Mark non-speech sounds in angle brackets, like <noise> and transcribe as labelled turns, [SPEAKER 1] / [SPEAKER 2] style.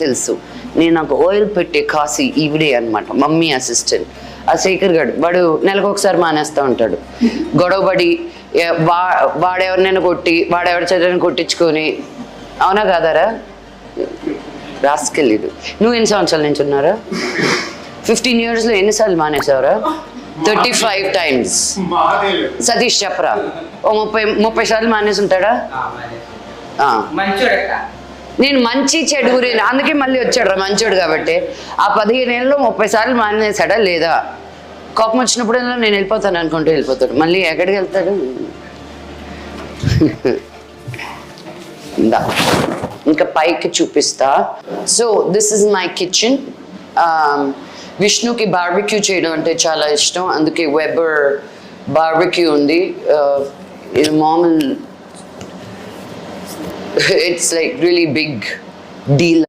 [SPEAKER 1] తెలుసు. నేను నాకు ఆయిల్ పెట్టే కాసి ఈవిడే అనమాట మమ్మీ అసిస్టెంట్ ఆ శేఖర్ గడు వాడు నెలకు ఒకసారి మానేస్తూ ఉంటాడు. గొడవపడి వా వాడెవరినైనా కొట్టి వాడెవరి చదివిన కొట్టించుకొని అవునా కాదారా? రాసుకెళ్ళేది నువ్వు ఎన్ని సంవత్సరాల నుంచి ఉన్నారా ఫిఫ్టీన్ ఇయర్స్లో ఎన్నిసార్లు మానేసావురా? థర్టీ ఫైవ్ టైమ్స్ సతీష్ చెప్పరా? ఓ ముప్పై ముప్పై సార్లు మానేసి ఉంటాడా? నేను మంచి చెడు గురించి అందుకే మళ్ళీ వచ్చాడు రా మంచోడు కాబట్టి. ఆ పదిహేను ఏళ్ళలో ముప్పై సార్లు మానేసాడా లేదా? కోపం వచ్చినప్పుడు నేను వెళ్ళిపోతాను అనుకుంటూ వెళ్ళిపోతాడు. మళ్ళీ ఎక్కడికి వెళ్తాడు? ఇందా. ఇంకా పైకి చూపిస్తా. So this is my kitchen విష్ణుకి barbecue చేయడం అంటే చాలా ఇష్టం. అందుకే వెబర్ బార్బిక్యూ ఉంది. Uh, ఇది మామూలు <laughs> it's like really big deal